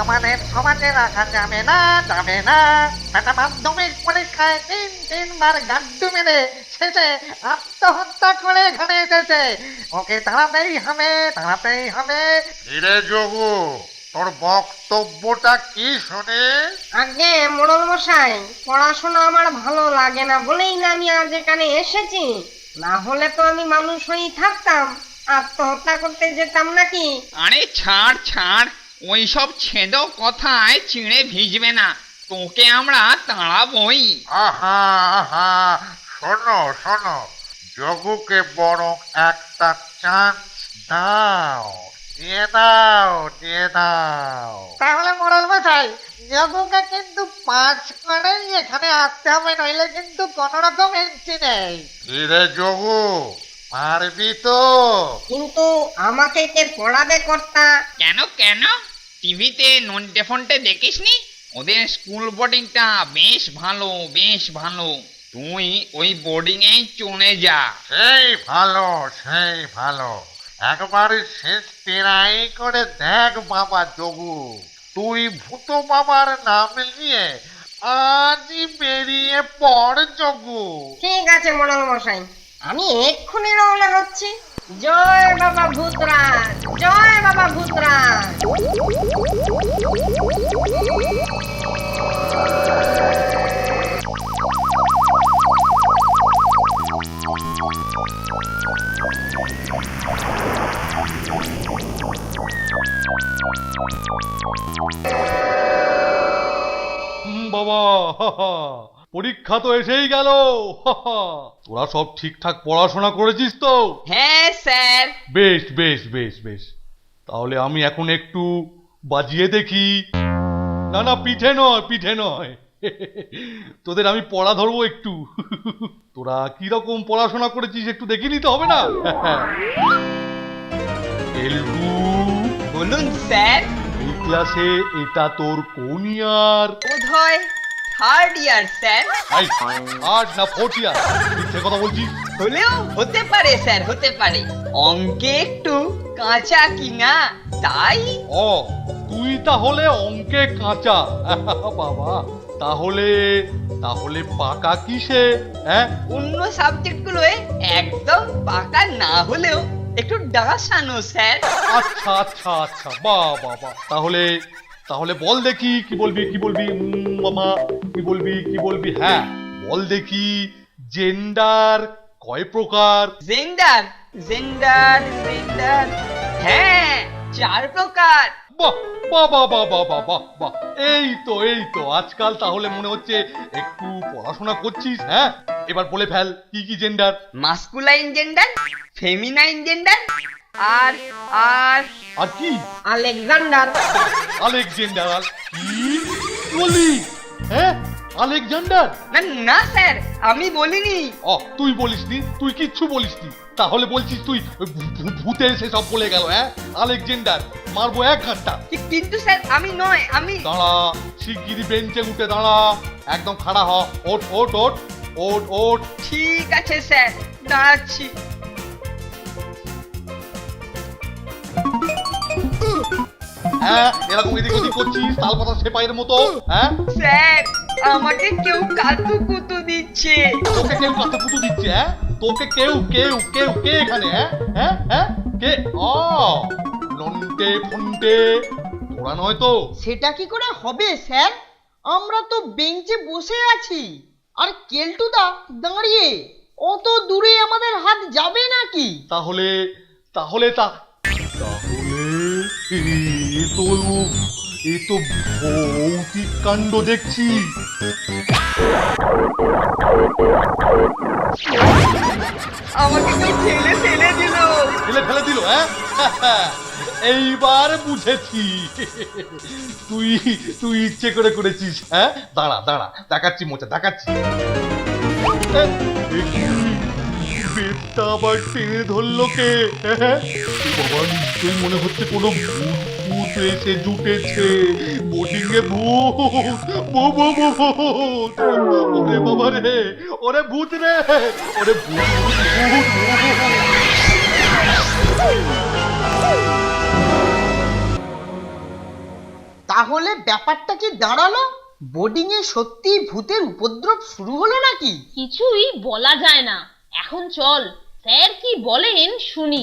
আমাদের সমাজে রাখা যাবে না যাবে না। একটা মাধ্যমিক পরীক্ষায় তিন তিনবার গাড্ডু মেরে শেষে আত্মহত্যা করে ঘরে এসেছে। ওকে তাড়াতেই হবে তাড়াতেই হবে। হিরে যোগু তোর বক্তব্যটা কি শুনে? আগে মোড়ল মশাই পড়াশোনা আমার ভালো লাগে না বলেই না আমি আজ এখানে এসেছি। না হলে তো আমি মানুষ হয়েই থাকতাম। আত্মহত্যা করতে যেতাম নাকি? আরে ছাড় ছাড়। ওইসব ছেদ কথায় চিড়ে ভিজবে না। তোকে আমরা তাড়াবই। আহা আহা শোনো শোনো। যোগুকে বরং একটা চান্স দাও। দিয়ে দাও দিয়ে দাও। তাহলে মোড়ল মশাই জগুকে কিন্তু পাস করেই এখানে আসতে হবে নইলে কিন্তু কোনো রকম এন্ট্রি নেই। হিরে যোগু পারবি তো। কিন্তু আমাকে কে পড়াবে কর্তা? কেন কেন? টিভিতে নন্টে ফন্টে দেখিসনি? ওদের স্কুল বোর্ডিংটা বেশ ভালো বেশ ভালো। তুই ওই বোর্ডিংয়েই চলে যা। সেই ভালো সেই ভালো। একবার শেষ তেরাই করে দেখ বাবা যোগু তুই ভূত বাবার নাম নিয়ে আজই বেরিয়ে পড় যোগু ঠিক আছে মোড়ল মশাই। আমি এক্ষুনি রওনা হচ্ছি। জয় বাবা ভূতরাজ জয় বাবা ভূতরাজ হুম, বাবা পরীক্ষা তো এসেই গেল। তোরা সব ঠিকঠাক পড়াশোনা করেছিস তো? হ্যাঁ স্যার। বেশ বেশ বেশ বেশ। তাহলে আমি এখন একটু বাজিয়ে দেখি। না না পিঠে নয় পিঠে নয়। তোদের আমি পড়া ধরবো একটু। তোরা কি রকম পড়াশোনা করেছিস একটু দেখে নিতে হবে না? এলটু বলুন স্যার। এই ক্লাসে এটা তোর কোন ইয়ার? বোধহয় থার্ড ইয়ার স্যার এই আট না ফোর্থ ইয়ার মিথ্যে কথা বলছিস? হলেও হতে পারে স্যার হতে পারে। অঙ্কে একটু কাঁচা কিনা তাই? ও তুই তাহলে অঙ্কে কাঁচা। বাবা তাহলে তাহলে পাকা কিসে হ্যাঁ? অন্য সাবজেক্টগুলোয় একদম পাকা না হলেও একটু ডাসানো স্যার আচ্ছা আচ্ছা আচ্ছা বা বাবা তাহলে তাহলে বল দেখি কি বলবি কি বলবি? মামা। কি বলবি কি বলবি? হ্যাঁ বল দেখি জেন্ডার কয় প্রকার? জেন্ডার জেন্ডার জেন্ডার হ্যাঁ চার প্রকার। বাহ বাহ বাহ বাহ বাহ বাহ বাহ বাহ। এই তো এই তো আজকাল তাহলে মনে হচ্ছে একটু পড়াশোনা করছিস হ্যাঁ? এবার বলে ফেল কি কি gender masculine gender feminine gender আর আর আর কি? আলেকজান্ডার আলেকজান্ডার কি বলি? হ্যাঁ? আলেকজান্ডার! না না স্যার আমি বলিনি। ও তুই বলিসনি? তুই কিচ্ছু বলিসনি? তাহলে বলছিস তুই ভূ- ভূ- ভূতের সেসব বলে গেল হ্যাঁ? আলেকজান্ডার মারবো এক ঘণ্টা কি- কিন্তু স্যার আমি নয় আমি দাঁড়া শিগগিরি বেঞ্চে উঠে দাঁড়া। একদম খাড়া হ। ওট ওট ওট ওট ওট ঠিক আছে স্যার। দাঁড়াচ্ছি। হ্যাঁ এরকম এদিক ওদিক করছিস তাল পাতা সেপাইয়ের মতো হ্যাঁ? স্যার আমাকে কেউ কাতু কুতু দিচ্ছে। তোকে কেউ কাছে পুতু দিচ্ছে হ্যাঁ? তোকে কেউ কেউ কেউ কে এখানে হ্যাঁ? হ্যাঁ হ্যাঁ? কে? ও নন্টে ফন্টে। তোরা নয় তো। সেটা কি করে হবে স্যার? আমরা তো বেঞ্চে বসে আছি। আর কেলটুদা দাঁড়িয়ে অত দূরে আমাদের হাত যাবে নাকি? তাহলে তাহলে তা তাহলে এ তো এ তো ভৌতিক কাণ্ড দেখছি। আমাকে কেউ ঠেলে ফেলে দিল। ফেলে ফেলে দিল হ্যাঁ? এইবার বুঝেছি। তুই তুই ইচ্ছে করে করেছিস হ্যাঁ? দাঁড়া দাঁড়া দেখাচ্ছি মোচা দেখাচ্ছি। আবার টেনে ধরলো কে? হ্যাঁ? বাবা নিশ্চয়ই মনে হচ্ছে কোনো ভূত। ভূত। এসে জুটেছে বোটিং এ ভূত। ওরে বাবা রে ওরে ভূত রে ওরে ভূত ভূত তাহলে ব্যাপারটা কি দাঁড়াল? বোর্ডিং এ সত্যি ভূতের উপদ্রব শুরু হলো নাকি? কিছুই বলা যায় না। এখন চল স্যার কি বলেন শুনি।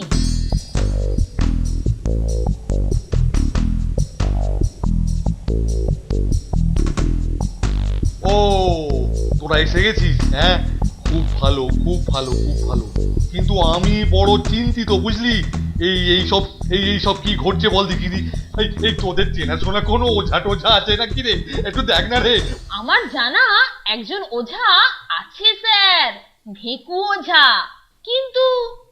তোরা এসে গেছিস হ্যাঁ? খুব ভালো খুব ভালো খুব ভালো। কিন্তু আমি বড় চিন্তিত, বুঝলি? এই এই সব, এই এই সব কি ঘটছে বল দেখি। এই এই তোদের চেনাশোনা কোনো ওঝা টোঝা আছে না কি রে? একটু দেখ না রে। আমার জানা একজন ওঝা আছে, স্যার। ভেকু ওঝা। কিন্তু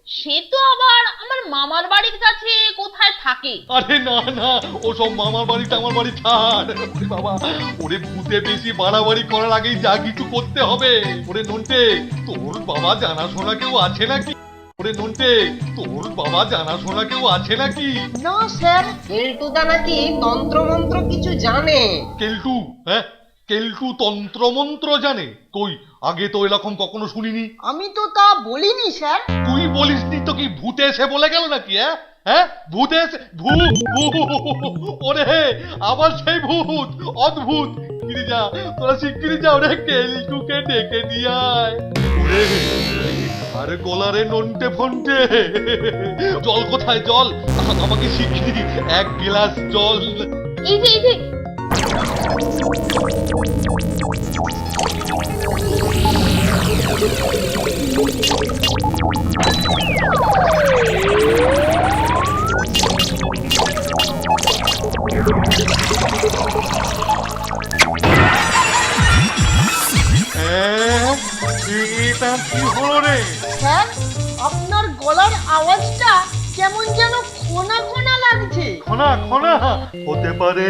সে তো আবার আমার মামার বাড়ির কাছে কোথায় থাকে? আরে না না ওসব মামার বাড়িতে আমার বাড়ি ছাড়। ওরে বাবা ওরে ভূতে বেশি বাড়াবাড়ি করার আগেই যা কিছু করতে হবে। ওরে নন্টে তোর বাবা জানাশোনা কেউ আছে নাকি? ওরে নন্টে তোর বাবা জানাশোনা কেউ আছে নাকি? না স্যার কেলটুদা নাকি তন্ত্রমন্ত্র কিছু জানে। কেলটু হ্যাঁ? কেলটু তন্ত্রমন্ত্র জানে। কই? আগে তো এরকম কখনো শুনিনি। আমি তো তা বলিনি স্যার। তুই বলিস নি তো কি ভূতে এসে বলে গেল নাকি হ্যাঁ? হ্যাঁ? ভূতে এসে ভূত ভূত। ওরে আবার সেই ভূত অদ্ভুত। যা তোরা শিগগিরি যা ওরে কেলটুকে ডেকে নিয়ে আয়। ওরে আরে গলারে নন্টে ফন্টে। জল কোথায় জল? আমাকে শিগগিরি এক গ্লাস জল। এই যে এই যে এটা কি হলো রে স্যার, আপনার গলার আওয়াজটা কেমন যেন খোনা খোনা লাগছে। খনা খনা হতে পারে।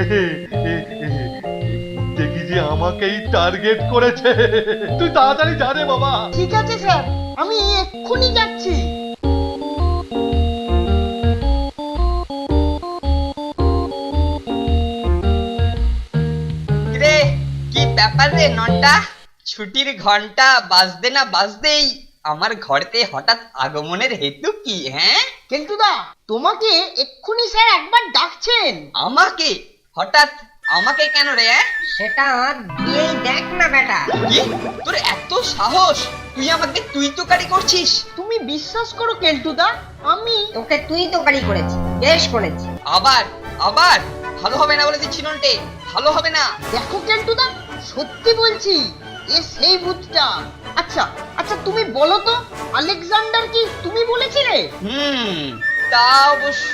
আমাকেই টার্গেট করেছে। তুই তাড়াতাড়ি যা রে বাবা। ঠিক আছে স্যার। আমি এক্ষুনি যাচ্ছি। রে কি ব্যাপার রে ননটা? ছুটির ঘণ্টা বাজতে না বাজতেই আমার ঘরেতে হঠাৎ আগমনের হেতু কি হ্যাঁ? কেলটুদা তোমাকে এক্ষুনি স্যার একবার ডাকছেন। আমাকে? হঠাৎ আমাকে কেন রে? সেটা দিয়েই দেখ না বেটা। কি? তোর এত সাহস? তুই আমাকে তুই তো কারি করছিস? তুমি বিশ্বাস করো কেলটুদা আমি তোকে তুই তো কারি করেছি বেশ করেছি। আবার আবার? ভালো হবে না বলে দিচ্ছি নন্টে ভালো হবে না। দেখো কেলটুদা সত্যি বলছি এ সেই ভূতটা। আচ্ছা আচ্ছা তুমি বলো তো আলেকজান্ডার কি তুমি বলেছিলে? হুম তা অবশ্য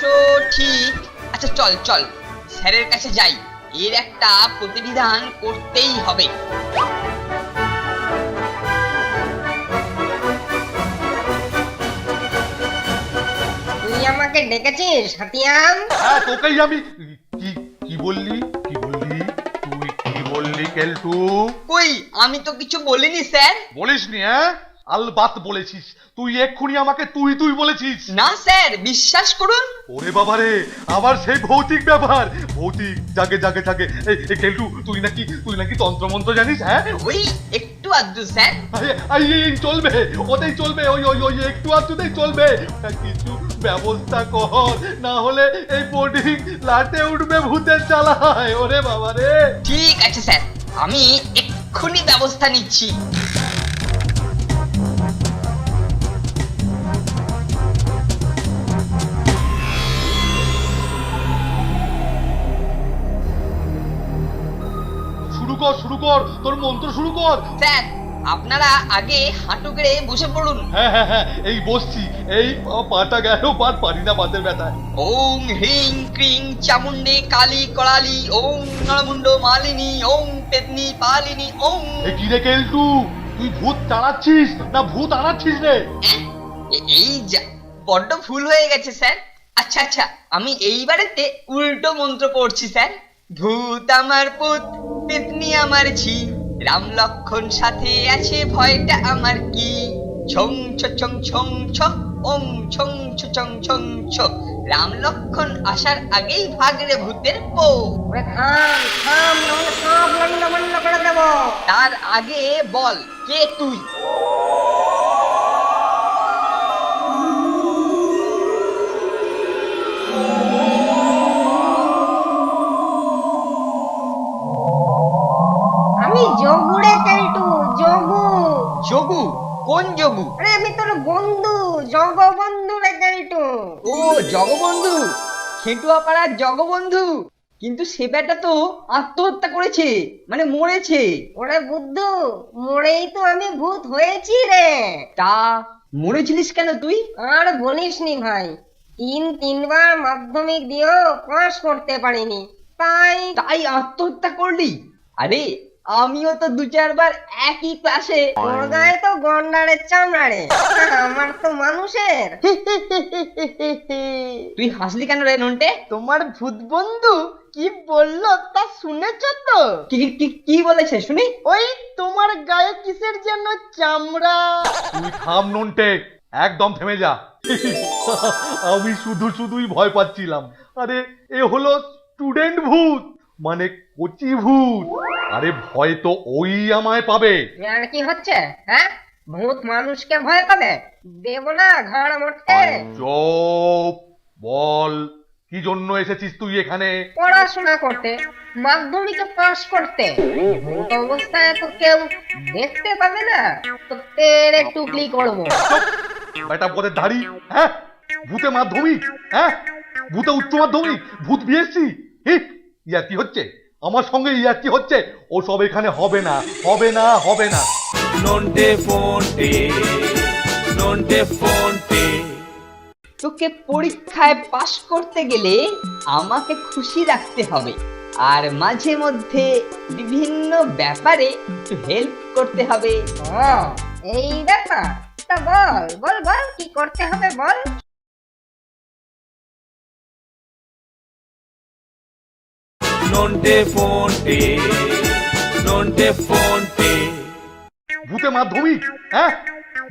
ঠিক। আচ্ছা চল চল স্যারের কাছে যাই। এর একটা প্রতিবিধান করতেই হবে। তুই আমাকে ডেকেছিস হাতিয়ান হ্যাঁ তোকেই আমি কি কি বললি? কি বললি? তুই কি বললি কেলটু? কই আমি তো কিছু বলিনি স্যার। বলিসনি হ্যাঁ? আলবাত বলেছিস। তুই এক্ষুনি আমাকে তুই তুই বলেছিস। না স্যার বিশ্বাস করুন। ওরে বাবা রে আবার সেই ভৌতিক ব্যাপার ভৌতিক জাগে জাগে জাগে। এই কেলটু তুই নাকি তুই নাকি তন্ত্রমন্ত্র জানিস হ্যাঁ? ওই একটু আধটু স্যার। এই, চলবে ওতেই চলবে ওই ওই ওই একটু আধটুতেই চলবে। কিছু ব্যবস্থা কর না হলে এই বোর্ডিং লাটে উঠবে ভূতের জ্বালায় ওরে বাবা রে ঠিক আছে স্যার। আমি এক্ষুনি ব্যবস্থা নিচ্ছি। শুরু কর তোর মন্ত্র শুরু কর। স্যার আপনারা আগে হাঁটু গেড়ে বসে পড়ুন। হ্যাঁ হ্যাঁ হ্যাঁ এই বসছি। এই পাটা গেল পার পারি না বাতের ব্যথায়। ওং হ্রিং ক্রিং চামুন্ডে কালী করালি ওং নরমুন্ড মালিনী ওং পেতনি পালিনী ওং এ কি রে কেলটু তুই ভূত তাড়াচ্ছিস না ভূত আনাচ্ছিস রে? এই যা বড্ড ভুল হয়ে গেছে স্যার। আচ্ছা আচ্ছা আমি এইবারেতে উল্টো মন্ত্র পড়ছি স্যার। ভূত আমার পুত পেতনি আমার ঝি রাম লক্ষণ সাথে আছে ভয়টা আমার কি? ছং ছ ছং ছং ওং ছং ছ ছং ছং রাম লক্ষণ আসার আগেই ভাগরে ভূতের পো তার আগে বল কে তুই? কোন যোগু আরে আমি তোর বন্ধু জগবন্ধু ও জগবন্ধু। খেটুয়া পাড়ার জগবন্ধু। কিন্তু সে তো আত্মহত্যা করেছে মানে মরেছে। ওরে বুদ্ধু মরেই তো আমি ভূত হয়েছি রে। তা মরেছিলিস কেন তুই? আর বলিসনি ভাই তিন তিনবার মাধ্যমিক দিয়েও পাস করতে পারিনি। তাই তাই আত্মহত্যা করলি? আরে আমিও তো দু চারবার একই ক্লাসে তোর গায়ে তো গন্ডারের চামড়া রে আমার তো মানুষের। তুই হাসলি কেন রে নন্টে? তোমার ভূত বন্ধু কি বলল তা শুনেছ তো? কি কি- কি বলেছে শুনি? ওই তোমার গায়ে কিসের জন্য চামড়া? তুই থাম নন্টে একদম থেমে যা। আমি শুধু শুধুই ভয় পাচ্ছিলাম। আরে এ হলো স্টুডেন্ট ভূত মানে কচি ভূত। আরে ভয় তো ওই আমায় পাবে। আর কি হচ্ছে হ্যাঁ? ভূত মানুষকে ভয় পাবে? দেব না ঘাড় মোটে চোপ বল কি জন্য এসেছিস তুই এখানে? পড়াশোনা করতে মাধ্যমিকে পাস করতে। ভূত অবস্থায় তো কেউ দেখতে পাবে না তো তেরে টুকলি করব? বেটা পদের ধাড়ি হ্যাঁ? ভূতে মাধ্যমিক হ্যাঁ? ভূতে উচ্চ মাধ্যমিক ভূত বিএসসি ইয়া কি হচ্ছে? আমার সঙ্গে ইয়া কি হচ্ছে ও সব এখানে হবে না হবে না হবে না। নন্টে ফোনটে নন্টে ফোনটে তোকে পরীক্ষায় পাশ করতে গেলে আমাকে খুশি রাখতে হবে আর মাঝে মধ্যে বিভিন্ন ব্যাপারে একটু হেল্প করতে হবে। এই ব্যাপার? তা বল বল বল কি করতে হবে বল? নন্টে ফোনটে নন্টে ফোনটে। ভূতে মাধ্যমিক হ্যাঁ?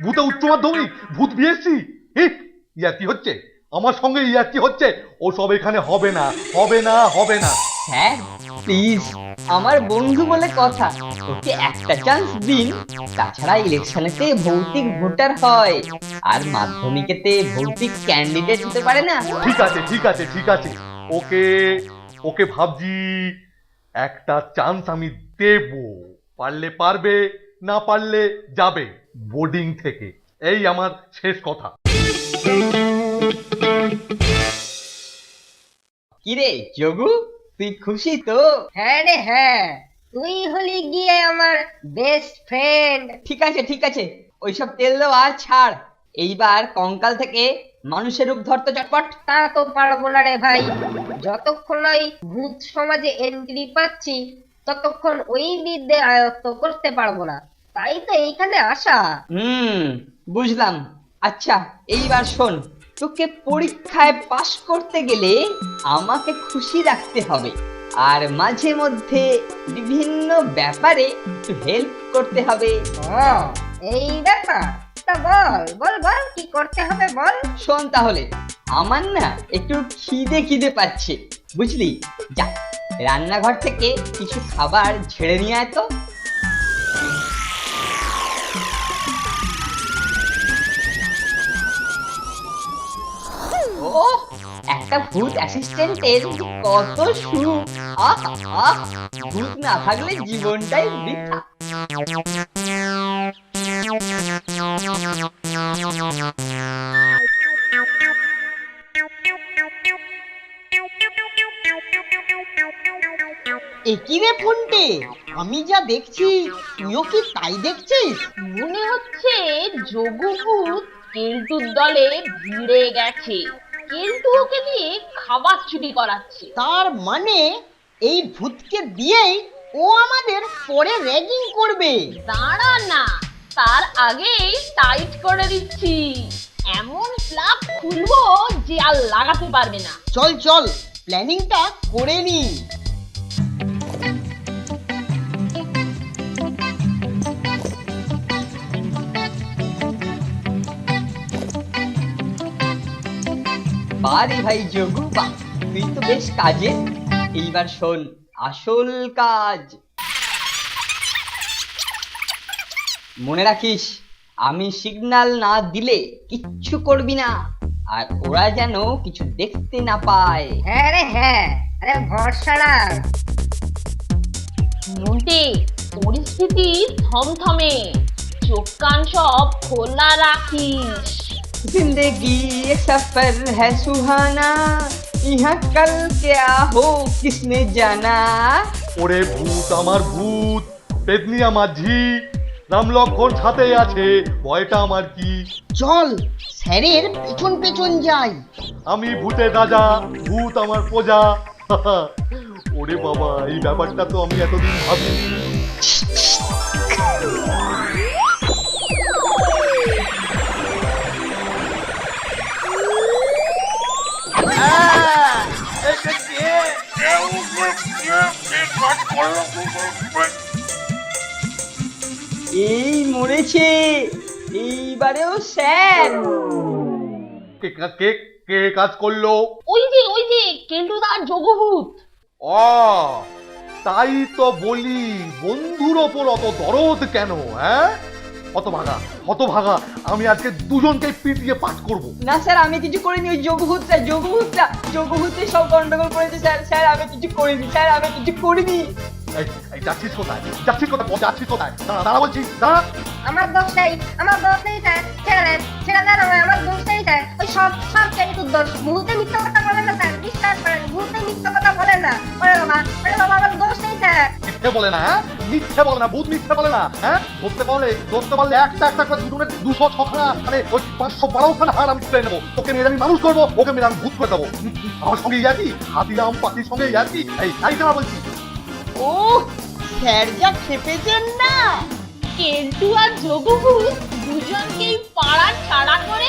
ভূতে উচ্চ মাধ্যমিক ভূত বিএসসি। ইয়া হচ্ছে। আমার সঙ্গে ইয়া কি হচ্ছে। ও সব এখানে হবে না হবে না হবে না। হ্যাঁ প্লিজ আমার বন্ধু বলে কথা। ওকে একটা চান্স দিন। তাছাড়া ইলেকশনেতে ভৌতিক ভোটার হয়। আর মাধ্যমিকেতে ভৌতিক ক্যান্ডিডেট হতে পারে না। ঠিক আছে ঠিক আছে ঠিক আছে। ওকে ওকে ভাবছি একটা চান্স আমি দেব। পারলে পারবে না পারলে যাবে বোর্ডিং থেকে। এই আমার শেষ কথা। কিরে যোগু? তুই খুশি তো? হ্যাঁ রে হ্যাঁ। তুই হলি গিয়ে আমার বেস্ট ফ্রেন্ড ঠিক আছে ঠিক আছে। ওইসব তেল দেওয়া ছাড়। এইবার কঙ্কাল থেকে মানুষের রূপ ধরতে চটপট? তা তো পারব না রে ভাই। যতক্ষণ ওই ভূত সমাজে এন্ট্রি পাচ্ছি ততক্ষণ ওই বিদ্যে আয়ত্ত করতে পারব না। তাই তো এইখানে আসা। হুম বুঝলাম। আচ্ছা এইবার শোন। তোকে পরীক্ষায় পাশ করতে গেলে আমাকে খুশি রাখতে হবে। আর মাঝে মধ্যে বিভিন্ন ব্যাপারে একটু হেল্প করতে হবে। এই ব্যাপার? তা বল বল বল, কি করতে হবে, বল। শোন তাহলে, আমার না একটু খিদে খিদে পাচ্ছে, বুঝলি? যা, রান্নাঘর থেকে কিছু খাবার ঝেড়ে নিয়ে আয় তো। ও একটা ভূত অ্যাসিস্ট্যান্টের কত সুখ। আহ আহ, ভূত না থাকলে জীবনটাই বৃথা। একই রে ফোনটে? আমি যা দেখছি তুইও কি তাই দেখছিস? মনে হচ্ছে যোগভূত কেলটুর দলে ভিড়ে গেছে। কেলটু ওকে দিয়ে খাবার চুরি করাচ্ছে। তার মানে এই ভূতকে দিয়েই ও আমাদের পরে র্যাগিং করবে। দাঁড়া না তার আগেই টাইট করে দিচ্ছি। এমন প্লাগ খুলবো যে আর লাগাতে পারবে না। চল চল প্ল্যানিংটা করে নি। বারে ভাই যোগু বা তুই তো বেশ কাজে এইবার শোন, আসল কাজ। মনে রাখিস আমি সিগন্যাল না দিলে কিচ্ছু করবি না আর ওরা যেন কিছু দেখতে না পায় হ্যাঁ রে হ্যাঁ আরে ভরসা রাখ মোটে পরিস্থিতি থমথমে চোখ কান সব খোলা রাখিস जिंदगी एक सफर है सुहाना यहाँ कल क्या हो किसने जाना ওরে ভূত আমার ভূত পেতনি আমার ঝি রাম লক্ষণ সাথে আছে ভয়টা আমার কি চল স্যারের পেছন পেছন যাই আমি ভূতের রাজা ভূত আমার প্রজা ওরে বাবা এই ব্যাপারটা তো আমি এতদিন ভাবিনি এই মরেছে এইবারেও স্যার। কে কে- কে কাজ করল? ওই যে ওই যে কেলটুদার যোগভূত। ও তাই তো বলি বন্ধুর ওপর অত দরদ কেন হ্যাঁ? অত ভাগা অত ভাগা আমি আজকে দুজনকে পিটিয়ে পাঠ করব। না স্যার আমি কিছু করিনি ওই যোগভূতটা যোগভূতটা যোগভূতে সব গন্ডগোল করেছে স্যার স্যার আমি কিছু করিনি স্যার আমি কিছু করিনি। যাচ্ছিস কোথায়? যাচ্ছিস কোথায়? যাচ্ছিস কোথায়? দাঁড়া দাঁড়া বলছি দাঁড়া। আমার দোষ নেই আমার দোষ নেই স্যার। ছেড়ে ছেড়ে দেন আমায়, আমার দোষ নেই স্যার। ওই সব সব দোষ। ভূতে মিথ্যা কথা বলে না স্যার বিশ্বাস করেন ভূতে মিথ্যা কথা বলে না। ওরে বাবা ওরে বাবা আমার দোষ নেই স্যার। মিথ্যে বলে না হ্যাঁ? মিথ্যে বলে না ভূত মিথ্যে বলে না হ্যাঁ? ধরতে পারলে ধরতে পারলে একটা একটা করে দুজনের দুশো ছখানা মানে ওই পাঁচশো বারোখানা হার আমি তুলে নেব। তোকে মেরে আমি মানুষ করব ওকে মেরে আমি ভূত করে দেবো। আমার সঙ্গে ইয়াকি হাতিরাম পাতির সঙ্গে ইয়াকি এই তাই বলছি? ও স্যার যা খেপেছেন না। কেন্টু আর যোগভূত দুজনকেই পাড়া ছাড়া করে